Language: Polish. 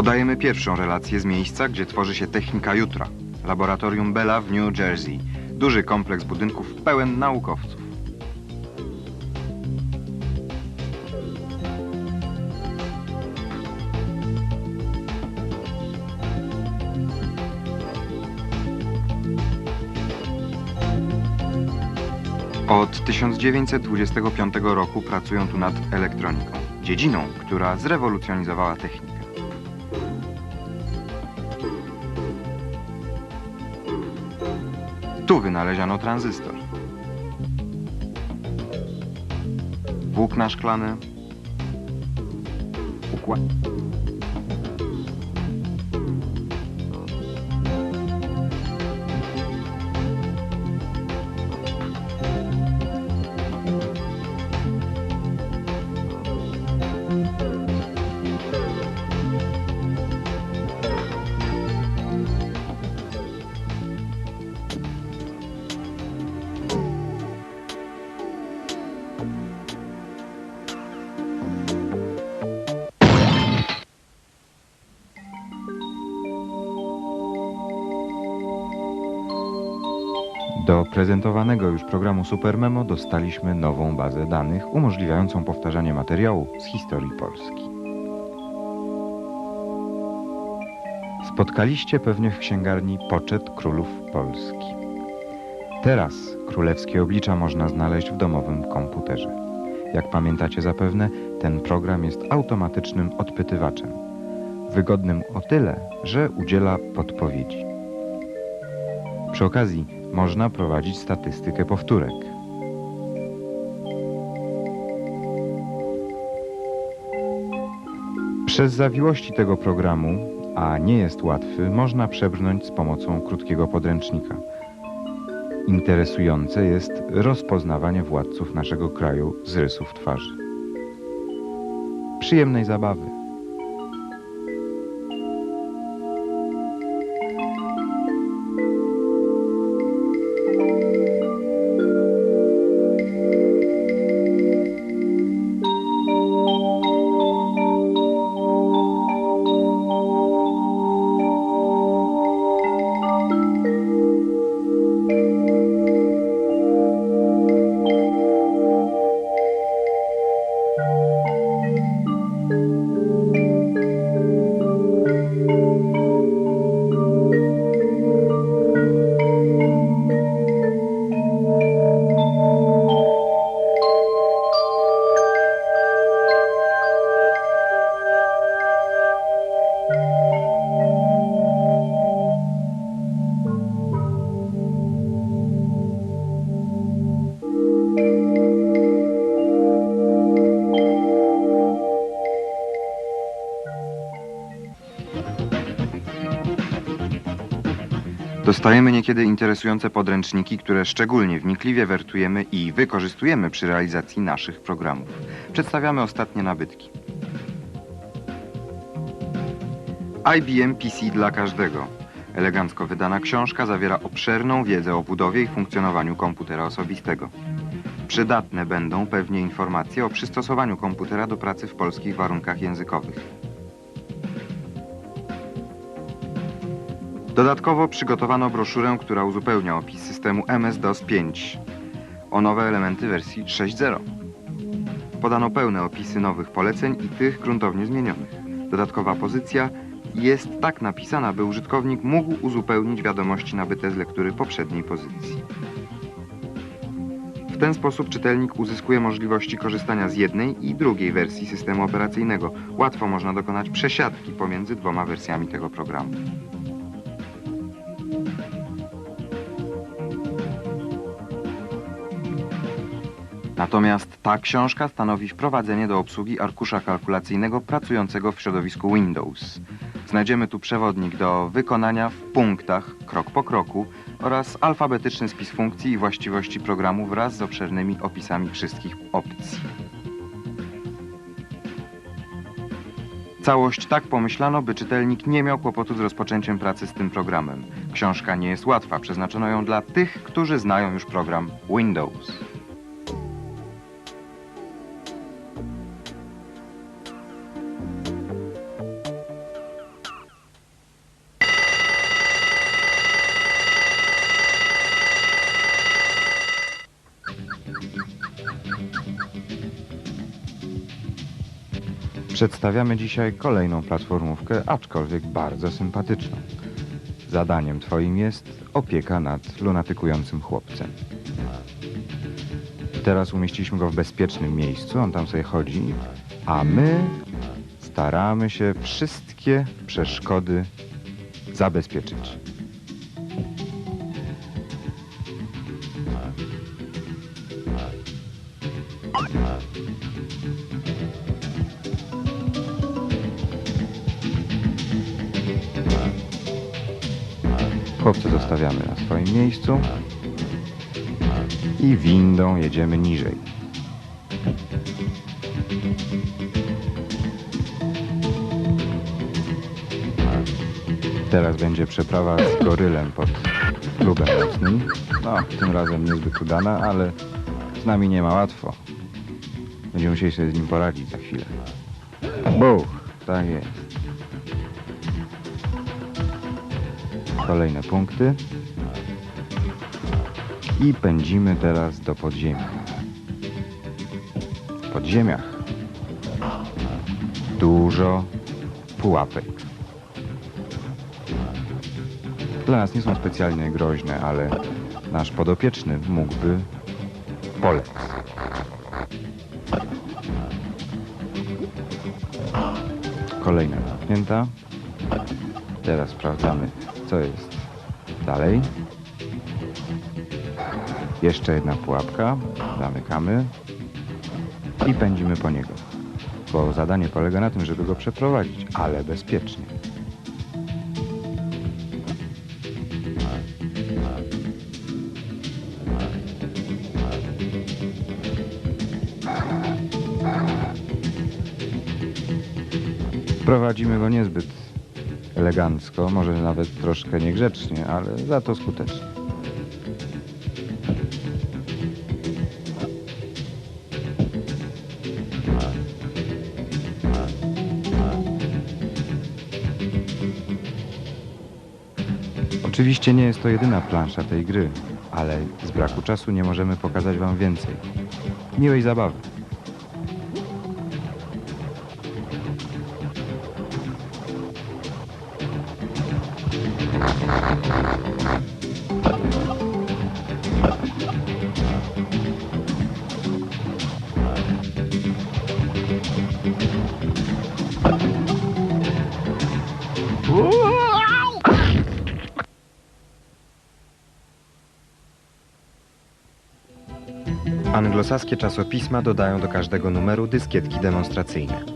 Podajemy pierwszą relację z miejsca, gdzie tworzy się technika jutra. Laboratorium Bella w New Jersey. Duży kompleks budynków pełen naukowców. Od 1925 roku pracują tu nad elektroniką, dziedziną, która zrewolucjonizowała technikę. Tu wynaleziono tranzystor. Włókna szklane. Układ. Prezentowanego już programu Supermemo dostaliśmy nową bazę danych umożliwiającą powtarzanie materiału z historii Polski. Spotkaliście pewnie w księgarni Poczet Królów Polski. Teraz królewskie oblicza można znaleźć w domowym komputerze. Jak pamiętacie zapewne, ten program jest automatycznym odpytywaczem. Wygodnym o tyle, że udziela podpowiedzi. Przy okazji można prowadzić statystykę powtórek. Przez zawiłości tego programu, a nie jest łatwy, można przebrnąć z pomocą krótkiego podręcznika. Interesujące jest rozpoznawanie władców naszego kraju z rysów twarzy. Przyjemnej zabawy. Dostajemy niekiedy interesujące podręczniki, które szczególnie wnikliwie wertujemy i wykorzystujemy przy realizacji naszych programów. Przedstawiamy ostatnie nabytki. IBM PC dla każdego. Elegancko wydana książka zawiera obszerną wiedzę o budowie i funkcjonowaniu komputera osobistego. Przydatne będą pewnie informacje o przystosowaniu komputera do pracy w polskich warunkach językowych. Dodatkowo przygotowano broszurę, która uzupełnia opis systemu MS-DOS 5 o nowe elementy wersji 6.0. Podano pełne opisy nowych poleceń i tych gruntownie zmienionych. Dodatkowa pozycja jest tak napisana, by użytkownik mógł uzupełnić wiadomości nabyte z lektury poprzedniej pozycji. W ten sposób czytelnik uzyskuje możliwości korzystania z jednej i drugiej wersji systemu operacyjnego. Łatwo można dokonać przesiadki pomiędzy dwoma wersjami tego programu. Natomiast ta książka stanowi wprowadzenie do obsługi arkusza kalkulacyjnego pracującego w środowisku Windows. Znajdziemy tu przewodnik do wykonania w punktach, krok po kroku oraz alfabetyczny spis funkcji i właściwości programu wraz z obszernymi opisami wszystkich opcji. Całość tak pomyślano, by czytelnik nie miał kłopotu z rozpoczęciem pracy z tym programem. Książka nie jest łatwa, przeznaczono ją dla tych, którzy znają już program Windows. Przedstawiamy dzisiaj kolejną platformówkę, aczkolwiek bardzo sympatyczną. Zadaniem Twoim jest opieka nad lunatykującym chłopcem. Teraz umieściliśmy go w bezpiecznym miejscu, on tam sobie chodzi, a my staramy się wszystkie przeszkody zabezpieczyć. Chłopcę zostawiamy na swoim miejscu i windą jedziemy niżej. Teraz będzie przeprawa z gorylem pod klubem nocnym. No, tym razem niezbyt udana, ale z nami nie ma łatwo. Będziemy musieli sobie z nim poradzić za chwilę. Buch, tak jest. Kolejne punkty. I pędzimy teraz do podziemia. W podziemiach dużo pułapek. Dla nas nie są specjalnie groźne, ale nasz podopieczny mógłby polec. Kolejna zamknięta. Teraz sprawdzamy, co jest dalej. Jeszcze jedna pułapka. Zamykamy. I pędzimy po niego. Bo zadanie polega na tym, żeby go przeprowadzić, ale bezpiecznie. Prowadzimy go niezbyt elegancko, może nawet troszkę niegrzecznie, ale za to skutecznie. Oczywiście nie jest to jedyna plansza tej gry, ale z braku czasu nie możemy pokazać Wam więcej. Miłej zabawy. Anglosaskie czasopisma dodają do każdego numeru dyskietki demonstracyjne.